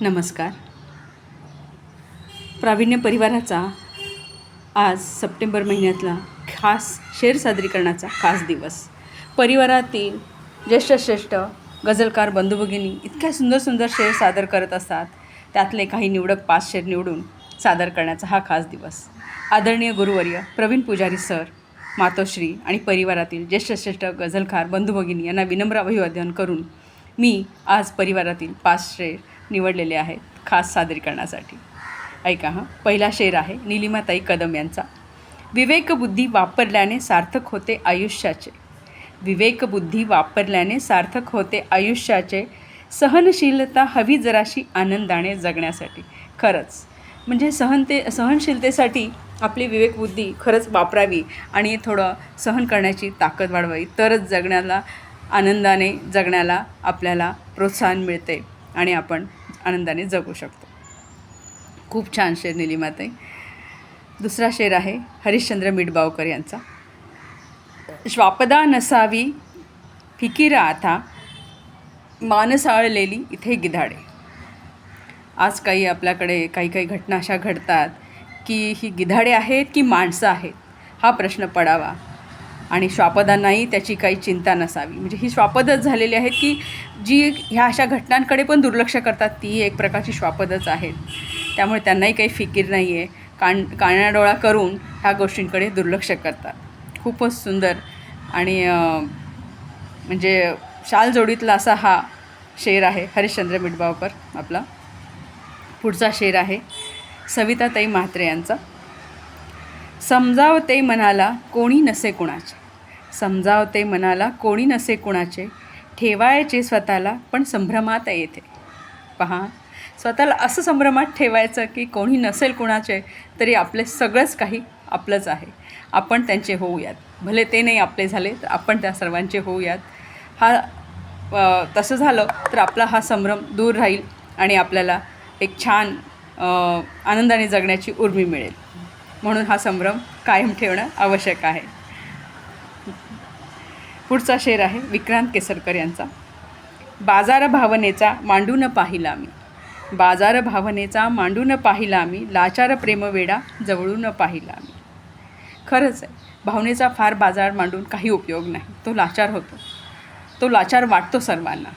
नमस्कार. प्रावीण्य परिवाराचा आज सप्टेंबर महिन्यातला खास शेर सादरीकरणाचा खास दिवस. परिवारातील ज्येष्ठ श्रेष्ठ गझलकार बंधुभगिनी इतक्या सुंदर सुंदर शेर सादर करत असतात. त्यातले काही निवडक पाच शेर निवडून सादर करण्याचा हा खास दिवस. आदरणीय गुरुवर्य प्रवीण पुजारी सर मातोश्री आणि परिवारातील ज्येष्ठ श्रेष्ठ गझलकार बंधुभगिनी यांना विनम्र अभिवादन करून मी आज परिवारातील पाच शेर निवडलेले आहेत खास सादरीकरणासाठी ऐका हां पहिला शेर आहे निलिमाताई कदम यांचा. विवेकबुद्धी वापरल्याने सार्थक होते आयुष्याचे. विवेकबुद्धी वापरल्याने सार्थक होते आयुष्याचे. सहनशीलता हवी जराशी आनंदाने जगण्यासाठी. खरंच. म्हणजे सहनते सहनशीलतेसाठी आपली विवेकबुद्धी खरंच वापरावी आणि थोडं सहन करण्याची ताकद वाढवावी. तरच जगण्याला आनंदाने जगण्याला आपल्याला प्रोत्साहन मिळते आणि आपण आनंदाने जगू शकतो. खूप छान शेर निलिमाताई. दुसरा शेर आहे हरिश्चंद्र मिडबावकर यांचा. श्वापदा नसावी फिकिरा आता मानसाळलेली इथे गिधाडे. आज काही आपल्याकडे काही काही घटना अशा घडतात की ही गिधाडे आहेत की माणसं आहेत? हा प्रश्न पडावा. आणि श्वापदांनाही त्याची काही चिंता नसावी. म्हणजे ही श्वापदच झालेली आहेत की जी ह्या अशा घटनांकडे पण दुर्लक्ष करतात ती एक प्रकारची श्वापदच आहेत. त्यामुळे त्यांनाही काही फिकीर नाही आहे कान कानाडोळा करून ह्या गोष्टींकडे दुर्लक्ष करतात. खूपच सुंदर आणि म्हणजे शाल जोडीतला असा हा शेर आहे हरिश्चंद्र मिडबावकर आपला. पुढचा शेर आहे सविताताई म्हात्रे यांचा. समजावते मनाला कोणी नसे कुणाचे? समजावते मनाला कोणी नसे कुणाचे? ठेवायचे स्वतःला पण संभ्रमात येते. पहा स्वतःला असं संभ्रमात ठेवायचं की कोणी नसेल कुणाचे तरी आपले सगळंच काही आपलंच आहे. आपण त्यांचे होऊयात. भले ते नाही आपले झाले तर आपण त्या सर्वांचे होऊयात. हा तसं झालं तर आपला हा संभ्रम दूर राहील आणि आपल्याला एक छान आनंदाने जगण्याची उर्मी मिळेल. म्हणून हा संभ्रम कायम ठेवणं आवश्यक आहे. पुढचा शेर आहे विक्रांत केसरकर यांचा. बाजार भावनेचा मांडून पाहिला मी. बाजार भावनेचा मांडून पाहिला मी लाचार प्रेमवेडा जवळून पाहिला मी. खरंच आहे भावनेचा फार बाजार मांडून काही उपयोग नाही. तो लाचार होतो. तो लाचार वाटतो सर्वांना.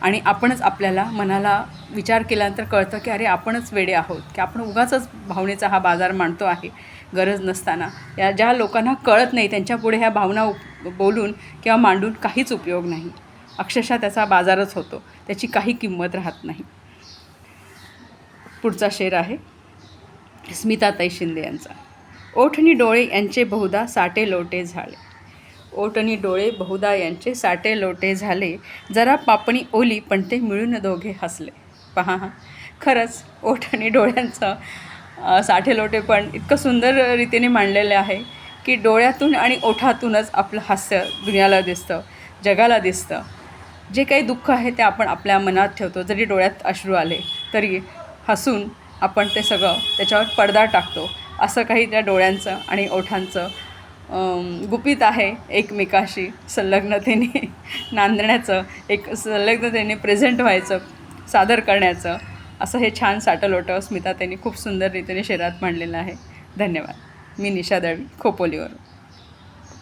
आणि आपणच आपल्याला मनाला विचार केल्यानंतर कळतं की अरे आपणच वेडे आहोत की आपण उगाचच भावनेचा हा बाजार मांडतो आहे गरज नसताना. या ज्या लोकांना कळत नाही त्यांच्यापुढे ह्या भावना उप बोलून किंवा मांडून काहीच उपयोग नाही. अक्षरशः त्याचा बाजारच होतो. त्याची काही किंमत राहत नाही. पुढचा शेर आहे स्मिताताई शिंदे यांचा. ओठणी डोळे यांचे बहुधा साटे लोटे झाले. ओटणी डोळे बहुधा यांचे साटे लोटे झाले. जरा पापणी ओली पण ते मिळून दोघे हसले. पहा हा. खरंच ओठ आणि डोळ्यांचं साठे लोटे पण इतकं सुंदर रीतीने मांडलेलं आहे की डोळ्यातून आणि ओठातूनच आपलं हास्य दुनियाला दिसतं जगाला दिसतं. जे काही दुःख आहे ते आपण आपल्या मनात ठेवतो. जरी डोळ्यात अश्रू आले तरी हसून आपण ते सगळं त्याच्यावर पडदा टाकतो. असं काही त्या डोळ्यांचं आणि ओठांचं गुपित आहे एकमेकाशी संलग्नतेने नांदण्याचं एक संलग्नतेने प्रेझेंट व्हायचं सादर करण्याचं असं हे छान साटलोटं स्मिता त्यांनी खूप सुंदर रीतीने शेरात मांडलेलं आहे. धन्यवाद. मी निशा दळवी खोपोलीवरून.